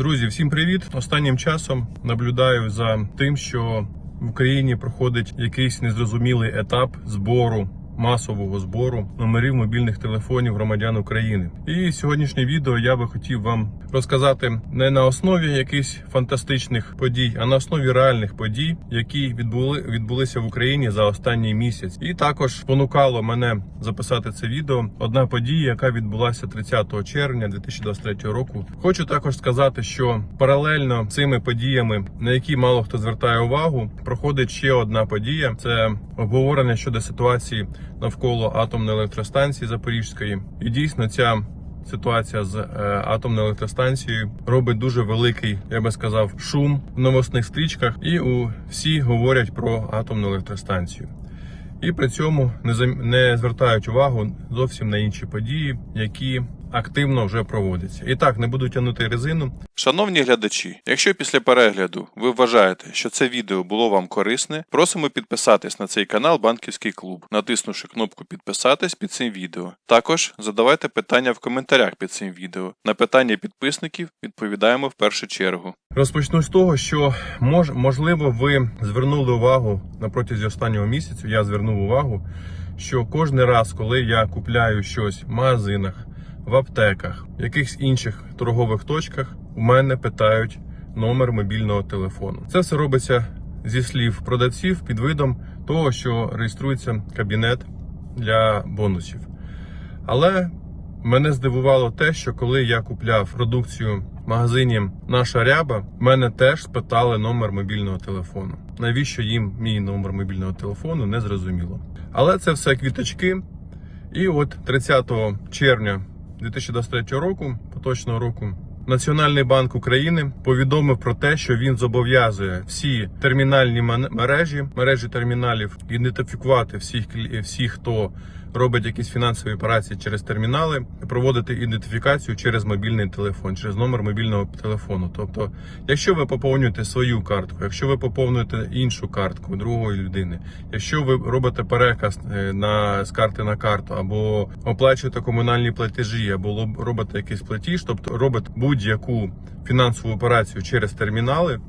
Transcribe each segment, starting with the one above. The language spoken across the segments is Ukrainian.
Друзі, всім привіт! Останнім часом наблюдаю за тим, що в Україні проходить якийсь незрозумілий етап збору. Масового збору номерів мобільних телефонів громадян України. І сьогоднішнє відео я би хотів вам розказати не на основі якихось фантастичних подій, а на основі реальних подій, які відбули відбулися в Україні за останній місяць. І також спонукало мене записати це відео. Одна подія, яка відбулася 30 червня 2023 року. Хочу також сказати, що паралельно цими подіями, на які мало хто звертає увагу, проходить ще одна подія: це обговорення щодо ситуації навколо атомної електростанції Запорізької. І дійсно ця. Ситуація з е, атомною електростанцією робить дуже великий, я би сказав, шум в новосних стрічках, і всі говорять про атомну електростанцію. І при цьому не звертають увагу зовсім на інші події, які активно вже проводяться. І так не буду тягнути резину. Шановні глядачі, якщо після перегляду ви вважаєте, що це відео було вам корисне, просимо підписатись на цей канал Банківський клуб, натиснувши кнопку підписатись під цим відео. Також задавайте питання в коментарях під цим відео. На питання підписників відповідаємо в першу чергу. Розпочну з того, що мож, можливо, ви звернули увагу на протязі останнього місяця. Я звернув увагу, що кожен раз, коли я купляю щось в магазинах, в аптеках, в якихось інших торгових точках, у мене питають номер мобільного телефону. Це все робиться зі слів продавців під видом того, що реєструється кабінет для бонусів. Але Мене здивувало те, що коли я купляв продукцію в магазині Наша Ряба, мене теж спитали номер мобільного телефону. Навіщо їм мій номер мобільного телефону, не зрозуміло. Але це все квіточки. І от 30 червня 2023 року, поточного року, Національний банк України повідомив про те, що він зобов'язує всі термінальні мережі, мережі терміналів ідентифікувати всіх всіх, хто робить якісь фінансові операції через термінали, проводити ідентифікацію через мобільний телефон, через номер мобільного телефону. Тобто, якщо ви поповнюєте свою картку, якщо ви поповнюєте іншу картку другої людини, якщо ви робите переказ е, на з карти на карту, або оплачуєте комунальні платежі, або робите якийсь платіж, тобто робите будь-яку фінансову операцію через термінали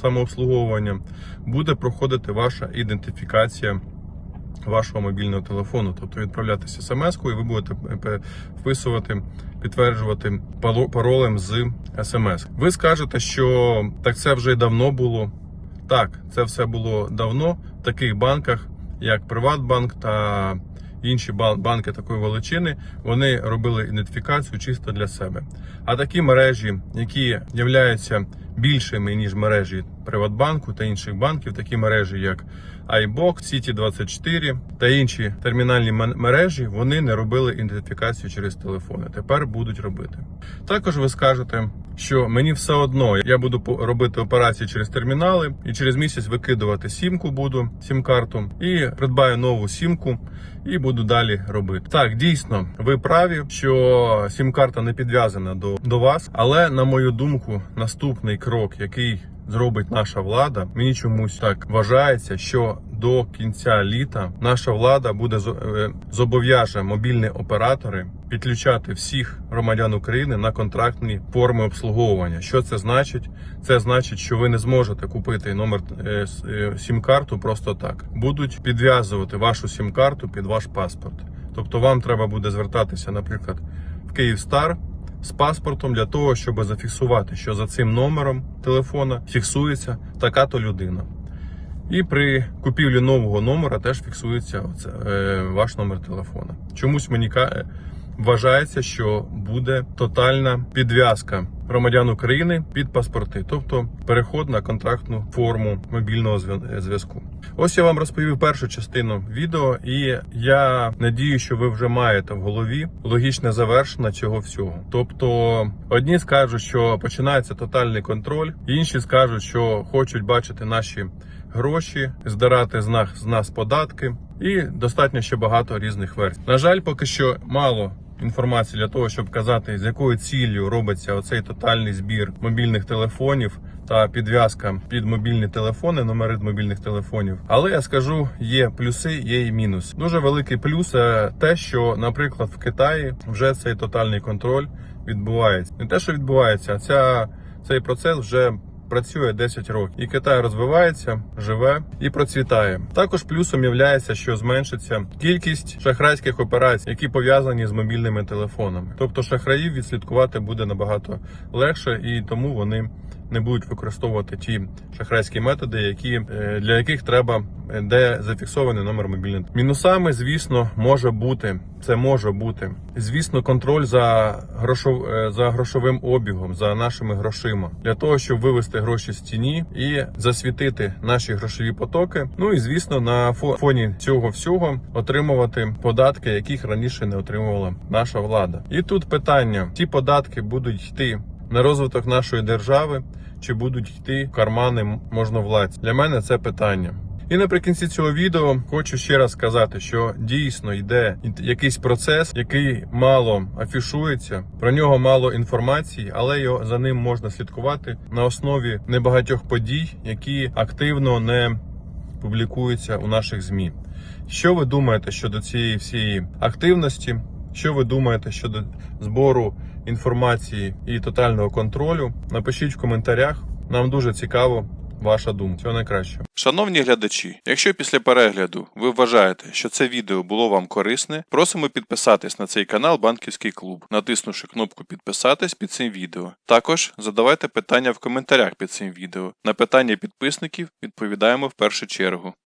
самообслуговування, буде проходити ваша ідентифікація вашого мобільного телефону, тобто відправлятися смс-ку, і ви будете е, вписувати, підтверджувати паролем з смс. Ви скажете, що так це вже давно було. Так, це все було давно в таких банках, як Приватбанк та інші банки такої величини, вони робили ідентифікацію чисто для себе. А такі мережі, які являються більшими ніж мережі Приватбанку та інших банків, такі мережі, як iBox, City24 та інші термінальні мережі, вони не робили ідентифікацію через телефони. Тепер будуть робити. Також ви скажете, що мені все одно я буду робити операції через термінали і через місяць викидувати сімку буду, сім-карту, і придбаю нову сімку і буду далі робити. Так, дійсно, ви праві, що сім-карта не підв'язана до, до вас, але на мою думку, наступний крок, який зробить наша влада, мені чомусь так вважається, що до кінця літа наша влада буде е, зобов'яже мобільні оператори підключати всіх громадян України на контрактні форми обслуговування. Що це значить? Це значить, що ви не зможете купити номер е, е, сім-карту просто так. Будуть підв'язувати вашу сім-карту під ваш паспорт. Тобто вам треба буде звертатися, наприклад, в Київстар з паспортом для того, щоб зафіксувати, що за цим номером телефона фіксується така-то людина. І при купівлі нового номера теж фіксується оце, е, ваш номер телефона. Чомусь мені ка- вважається, що буде тотальна підв'язка громадян України під паспорти, тобто переход на контрактну форму мобільного зв'я- зв'язку. Ось я вам розповів першу частину відео, і я надію, що ви вже маєте в голові логічне завершення цього всього. Тобто, одні скажуть, що починається тотальний контроль, інші скажуть, що хочуть бачити наші гроші, здирати з нас, з нас податки, і достатньо ще багато різних версій. На жаль, поки що мало інформації для того, щоб казати, з якою ціллю робиться оцей тотальний збір мобільних телефонів та підв'язка під мобільні телефони, номери мобільних телефонів. Але я скажу, є плюси, є і мінус. Дуже великий плюс це те, що, наприклад, в Китаї вже цей тотальний контроль відбувається. Не те, що відбувається, а ця цей процес вже працює 10 років. І Китай розвивається, живе і процвітає. Також плюсом є, що зменшиться кількість шахрайських операцій, які пов'язані з мобільними телефонами. Тобто шахраїв відслідкувати буде набагато легше, і тому вони не будуть використовувати ті шахрайські методи, які е, для яких треба е, де зафіксований номер мобільного. Мінусами, звісно, може бути. Це може бути. Звісно, контроль за грошов, е, за грошовим обігом, за нашими грошима, для того, щоб вивести гроші з тіні і засвітити наші грошові потоки. Ну і звісно, на фо- фоні цього всього отримувати податки, яких раніше не отримувала наша влада. І тут питання: ці податки будуть йти на розвиток нашої держави, чи будуть йти в кармани можновладців? Для мене це питання. І наприкінці цього відео хочу ще раз сказати, що дійсно йде якийсь процес, який мало афішується, про нього мало інформації, але його за ним можна слідкувати на основі небагатьох подій, які активно не публікуються у наших змі. Що ви думаєте щодо цієї всієї активності? Що ви думаєте щодо збору інформації і тотального контролю? Напишіть в коментарях. Нам дуже цікаво ваша думка. Всього найкращого. Шановні глядачі, якщо після перегляду ви вважаєте, що це відео було вам корисне, просимо підписатись на цей канал Банківський клуб, натиснувши кнопку підписатись під цим відео. Також задавайте питання в коментарях під цим відео. На питання підписників відповідаємо в першу чергу.